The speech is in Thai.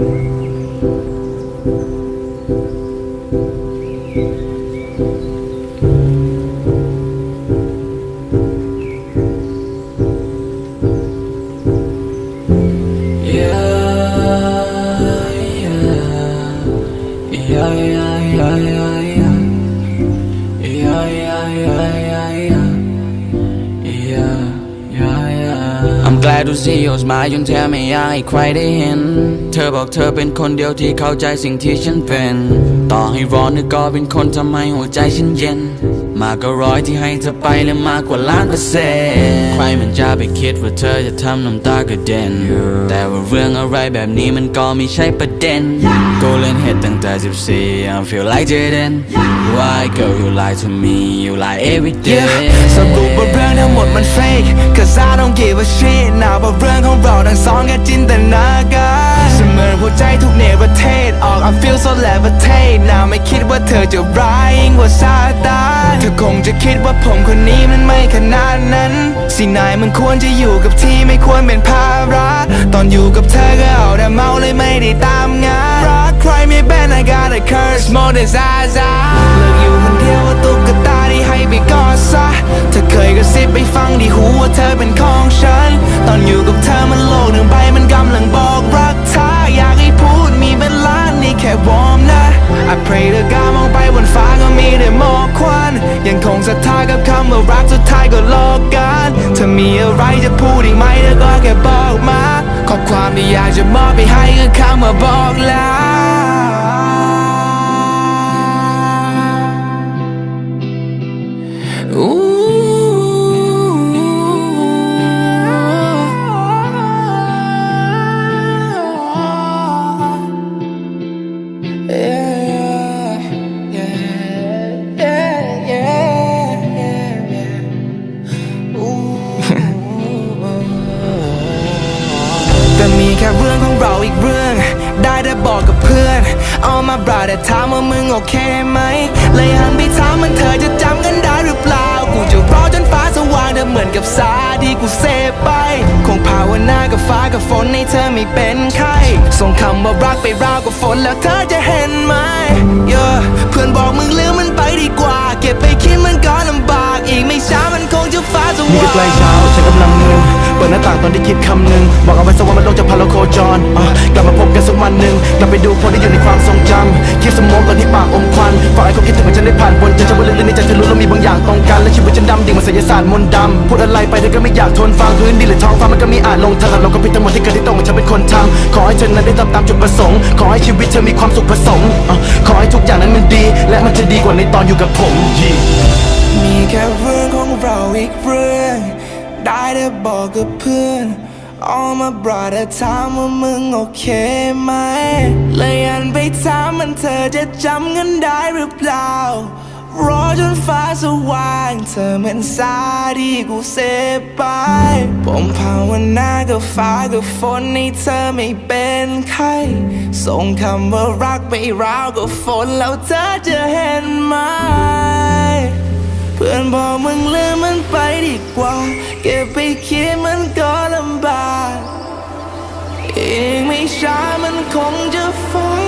thank you ดูสิโยสมาจนแทบไม่อยากให้ใครได้เห็น เธอบอกเธอเป็นคนเดียวที่เข้าใจสิ่งที่ฉันเป็น ต่อให้ร้อนกก็เป็นคนทำให้หัวใจฉันเย็น มากกว่าร้อยที่ให้เธอไปและมากกว่าล้านเปอร์เซ็นต์ใครมันจะไปคิดว่าเธอจะทำน้ำตากระเด็น แต่ว่าเรื่องอะไรแบบนี้มันก็ไม่ใช่ประเด็น กูเล่นเฮดตั้งแต่ 14 I feel like Jaden Why girl you lie to me you lie every day สรุปว่าเรื่องทั้งหมดมัน fake Cause I don't give a shit นะว่าเรื่องของเราทั้งสองแค่จินตนาการเสมือนหัวใจทุกเนรเทศออก I feel so levitate นะไม่คิดว่าเธอจะ จะคิดว่าผมคนนี้มันไม่ขนาดนั้น สินายมันควรจะอยู่กับที่ไม่ควรเป็นภาระ ตอนอยู่กับเธอก็เอาแต่เมาเลยไม่ได้ตามงานรักใครไม่เป็น I got a curse more than Zaza เลิกอยู่คนเดียวว่าตุ๊กตาที่ให้ไปกอดซะเธอเคยกระซิบไปฟังที่หูว่าเธอเป็นของฉัน ตอนอยู่กับเธอมันโลกหนึ่งใบมันกำลังบอกรักเธออยากให้พูดมีเป็นล้านนี่แค่วอร์มนะ I pray to God รักสุดท้ายก็โลกกันเธอมีอะไรจะพูดอีกไหมเธอก็แค่บอกมา ข้อความที่อยากจะมอบไปให้คือคำว่าบอกแล้ว อีกเรื่อง ได้แต่บอกกับเพื่อน เอามาบราแต่ถามว่ามึงโอเคไหม เลยหันไปถามมันเธอจะจำกันได้หรือเปล่า กูจะรอจนฟ้าสว่างเธอเหมือนกับสาที่กูเสพไป คงภาวนากับฟ้ากับฝนให้เธอไม่เป็นไข้ส่งคำว่ารักไปราวกับฝนแล้วเธอจะเห็นไหม yeah เพื่อนบอกมึงลืมมันไปดีกว่า เก็บไปคิดมันก็ลำบาก อีกไม่ช้ามันคงจะฟ้าสว่างนี่ก็ใกล้เช้าฉันกำลังมึนเปิดหน้าต่างตอนได้คิดคำหนึ่งบอกเอาไว้สั กวันมันโลกจะพาเราโคจรอะกลับมาพบกันสักวันหนึ่งกลับไปดูคนที่อยู่ในความทรงจำคิดสมองตอนที่ปากอมควันฝากให้เขาคิดถึงว่าฉันได้ผ่านบนใจฉันว่าลึกๆในใจเธอรู้แล้วมีบางอย่างตรงกันและชีวิตฉันดำดิ่งเหมันศิลศาสตร์มนต์ดำพูดอะไรไปเธอก็ไม่อยากทนฟังพื้นดินหรือท้องฟ้ามันก็มีอานลงเธอเราก็ผิดทั้งหมดที่เกิดที่ตรงกับฉันเป็นคนทำขอให้เธอนั้นได้ทำตามจุดประสงค์ ขอให้ชีวิตเธอมีความสุขผสมขอให้ทุกอย่างนั้นมันดี และมันจะดีกว่าในตอนอยู่กับผมมีแค่เรื่องของเราอีกเรื่องได้แต่บอกกับเพื่อน All my brother ถามว่ามึงโอเคไหมเลยอันไปถามมันเธอจะจำกันได้หรือเปล่ารอจนฟ้าสว่างเธอเหมือนสาที่กูเสไป ผมภาวนากับฟ้ากับฝนให้เธอไม่เป็นไข้ส่งคำว่ารักไปราวกับฝนแล้วเธอจะเห็นไหมเพื่อนบอกมึงลืมมันไปดีกว่า เก็บไปคิดมันก็ลำบากอีก ช้ามันคงจะฟ้าสว่